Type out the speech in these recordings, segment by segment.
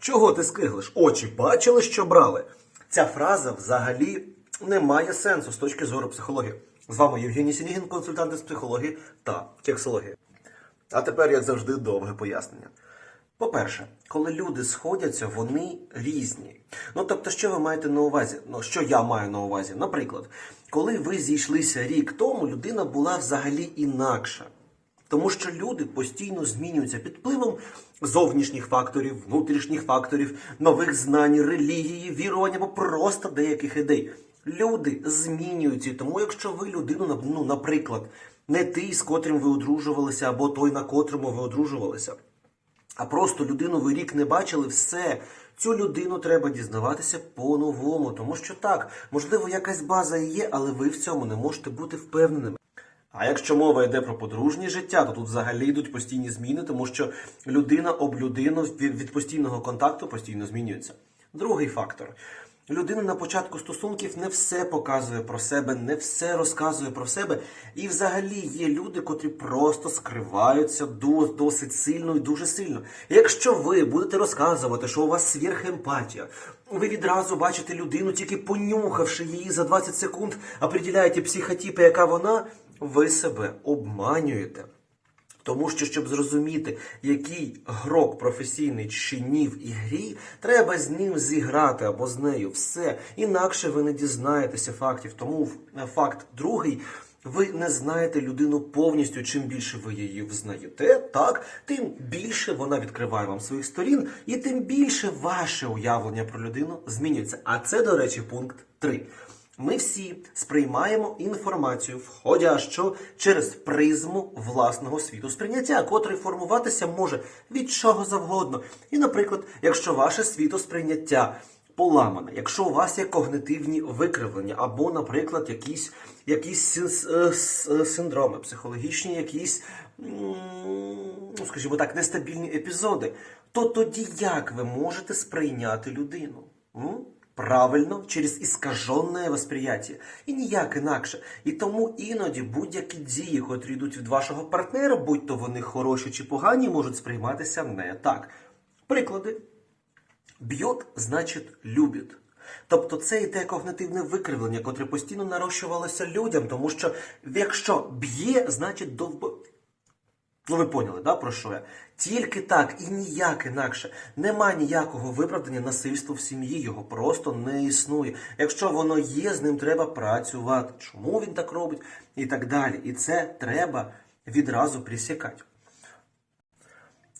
Чого ти скиглиш? Очі бачили, що брали. Ця фраза взагалі не має сенсу з точки зору психології. З вами Євгеній Сінігін, консультант з психології та кексології. А тепер, як завжди, довге пояснення. По-перше, коли люди сходяться, вони різні. Ну тобто, що ви маєте на увазі? Ну, що я маю на увазі? Наприклад, коли ви зійшлися рік тому, людина була взагалі інакша. Тому що люди постійно змінюються під впливом зовнішніх факторів, внутрішніх факторів, нових знань, релігії, вірувань або просто деяких ідей. Люди змінюються, тому якщо ви людину, ну, наприклад, не той, з котрим ви одружувалися, або той, на котрому ви одружувалися, а просто людину ви рік не бачили, все. Цю людину треба дізнаватися по-новому, тому що так, можливо, якась база є, але ви в цьому не можете бути впевненими. А якщо мова йде про подружнє життя, то тут взагалі йдуть постійні зміни, тому що людина об людину від постійного контакту постійно змінюється. Другий фактор. Людина на початку стосунків не все показує про себе, не все розказує про себе. І взагалі є люди, котрі просто скриваються досить сильно і дуже сильно. Якщо ви будете розказувати, що у вас сверхемпатія, ви відразу бачите людину, тільки понюхавши її за 20 секунд, определяєте психотипи, яка вона, ви себе обманюєте. Тому що, щоб зрозуміти, який грок професійний чи ні в ігрі, треба з ним зіграти або з нею все. Інакше ви не дізнаєтеся фактів. Тому факт другий. Ви не знаєте людину повністю. Чим більше ви її взнаєте, так тим більше вона відкриває вам своїх сторін, і тим більше ваше уявлення про людину змінюється. А це, до речі, пункт 3. Ми всі сприймаємо інформацію, входящу через призму власного світу сприйняття, котрий формуватися може від чого завгодно. І, наприклад, якщо ваше світосприйняття поламане, якщо у вас є когнитивні викривлення, або, наприклад, якісь, якісь е, е, синдроми, психологічні, якісь, скажімо так, нестабільні епізоди, то тоді як ви можете сприйняти людину? Правильно, через іскаженне восприяття. І ніяк інакше. І тому іноді будь-які дії, котрі йдуть від вашого партнера, будь то вони хороші чи погані, можуть сприйматися не так. Приклади. Б'ють, значить, любить. Тобто це йде когнитивне викривлення, котре постійно нарощувалося людям, тому що якщо б'є, значить довбо. Ну, ви поняли, да, про що я? Тільки так і ніяк інакше. Нема ніякого виправдання насильству в сім'ї, його просто не існує. Якщо воно є, з ним треба працювати. Чому він так робить? І так далі. І це треба відразу присікати.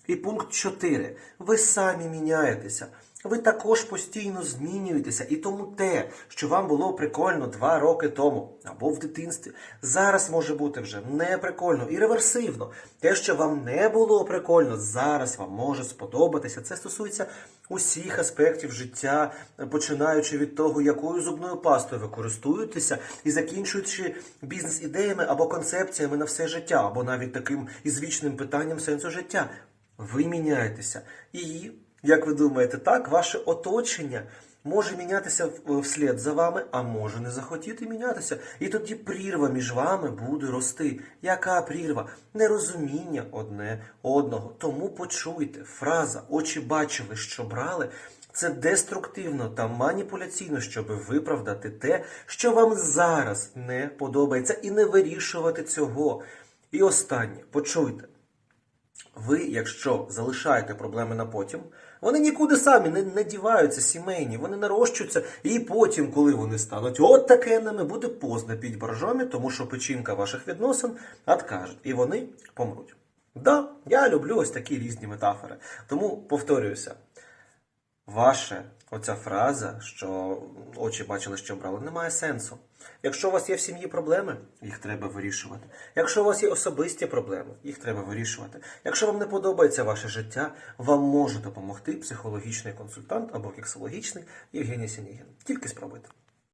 І пункт 4. Ви самі міняєтеся. Ви також постійно змінюєтеся, і тому те, що вам було прикольно два роки тому або в дитинстві, зараз може бути вже не прикольно і реверсивно. Те, що вам не було прикольно, зараз вам може сподобатися. Це стосується усіх аспектів життя, починаючи від того, якою зубною пастою ви користуєтеся, і закінчуючи бізнес-ідеями або концепціями на все життя, або навіть таким ізвічним питанням сенсу життя. Ви міняєтеся. І, як ви думаєте, так, ваше оточення може мінятися вслід за вами, а може не захотіти мінятися. І тоді прірва між вами буде рости. Яка прірва? Нерозуміння одне одного. Тому почуйте, фраза очі бачили, що брали. Це деструктивно та маніпуляційно, щоб виправдати те, що вам зараз не подобається, і не вирішувати цього. І останнє, почуйте. Ви, якщо залишаєте проблеми на потім, вони нікуди самі не, не діваються сімейні, вони нарощуються, і потім, коли вони стануть от такенними, буде поздно піть боржомі, тому що печінка ваших відносин откаже, і вони помруть. Да, я люблю ось такі різні метафори. Тому повторююся, Ваше оця фраза, що очі бачили, що брали, не має сенсу. Якщо у вас є в сім'ї проблеми, їх треба вирішувати. Якщо у вас є особисті проблеми, їх треба вирішувати. Якщо вам не подобається ваше життя, вам може допомогти психологічний консультант або кексологічний Євгеній Сінігін. Тільки спробуйте.